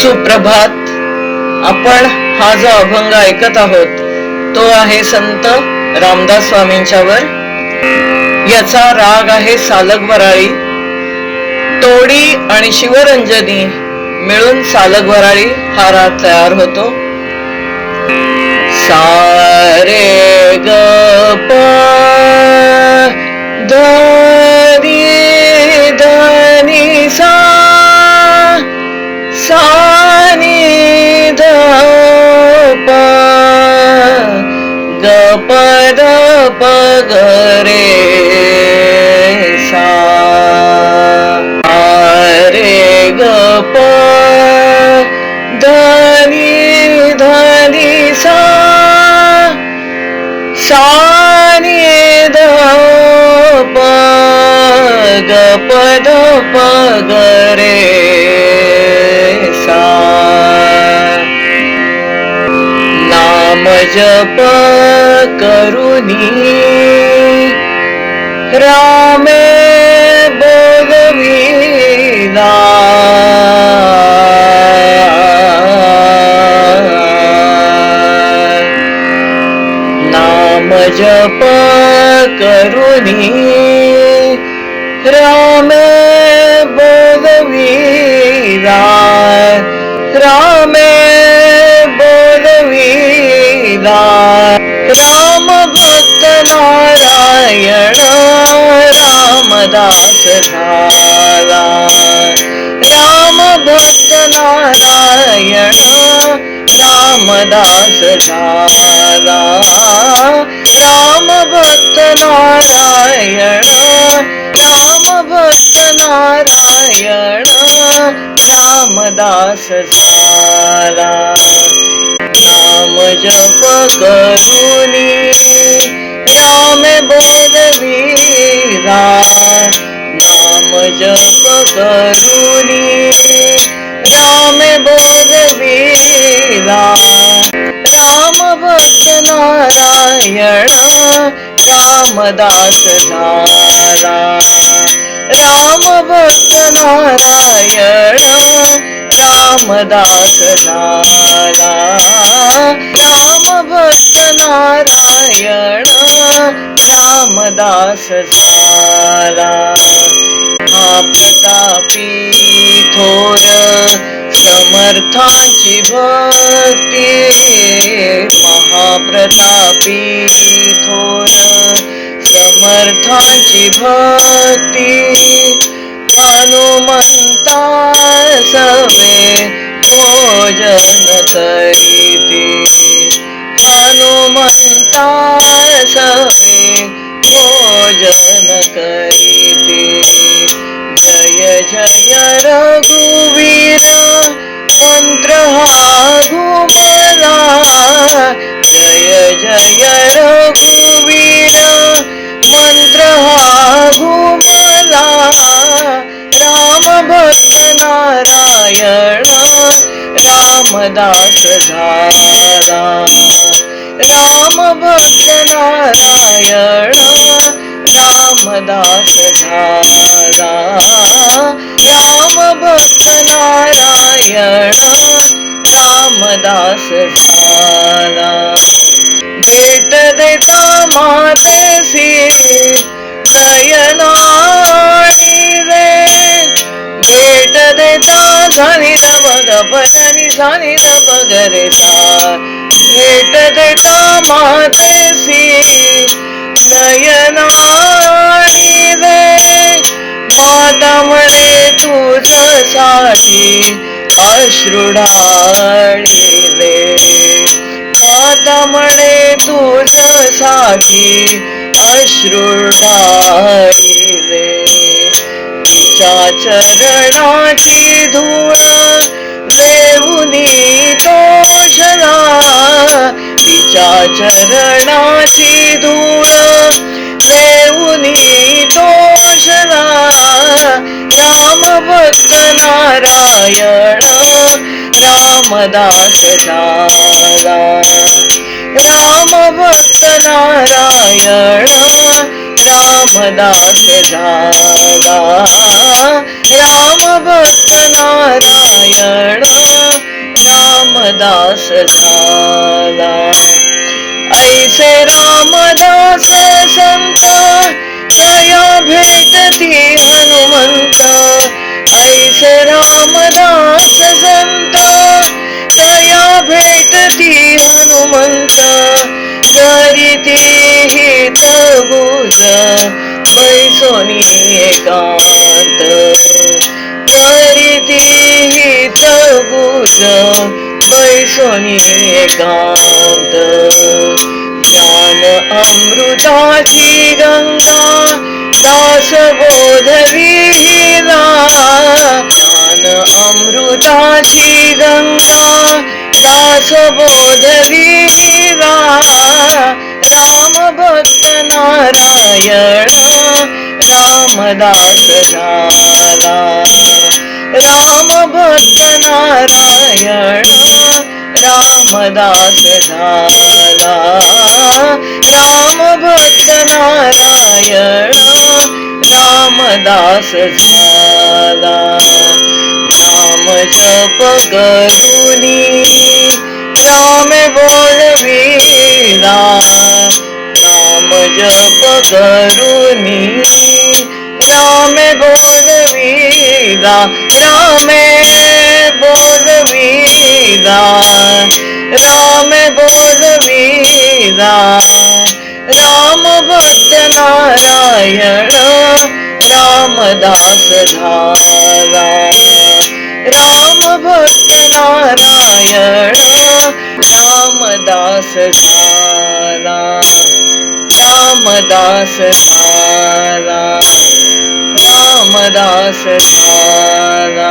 सुप्रभात. आपण हा जो अभंग ऐकत आहोत तो आहे संत रामदास स्वामींच्यावर. याचा राग आहे सालग वराळी. तोडी आणि शिवरंजनी मिळून सालग वराळी हा राग तयार होतो. सारे ग प ध प ग रे सा। नाम जप करुनी रामे बोलविला नाम जप करुनी रामे बोलविला रामे बोलविला राम भक्त नारायण रामदास झाला राम भक्त नारायण रामदास झाला राम भक्त नारायण, राम भक्त नारायण। रामदास सारा नाम जप करुनी राम बोलवीरा नाम जप करुनी राम बोलवीरा राम भक्त नारायण रामदास झाला राम भक्त नारायण रामदास झाला राम भक्त नारायण रामदास झाला हा प्रतापी थोर समर्थांची भक्ती महाप्रतापी समर्थांची भक्ती, हनुमंता सवे भोजन करीती। हनुमंता सवे भोजन करीती। जय जय रघुवीर मंत्र हा नारायण, रामदास झाला राम भक्त नारायण, रामदास धारा। राम भक्त नारायण, रामदास झाला भेट देता मातेसी नयनाणी रे साने ध भजनी साने ध गरता भेट देता मातेसी नयनाई रे. माता म्हणे अश्रुडाणी दे माता म्हणे तुझ्यासाठी अश्रुडाळी तिच्या चरणाची धूळ देऊनी तोषला तिच्या चरणाची धूळ देऊनी तोषला राम भक्त नारायण रामदास झाला. राम भक्त नारायण रामदास झाला राम भक्त नारायण झाला ऐसे रामदास संत दया भेटती हनुमंत। ऐसे रामदास संत दया भेटती हनुमंत। करीती हित बुज बैसोनी एकांत. करीती हित बुज बैसोनी एकांत. ज्ञान अमृताची गंगा दास बोधविला ज्ञान अमृताची गंगा दास बोधविला राम भक्त नारायण रामदास झाला. राम भक्त नारायण रामदास झाला. राम भक्त नारायण रामदास झाला. नाम जप राम बोलविला नाम जप करुनी राम बोलविला रामे बोलविला राम बोलविला राम भक्त नारायण रामदास झाला राम भक्त नारायण रामदास झाला रामदास झाला रामदास झाला.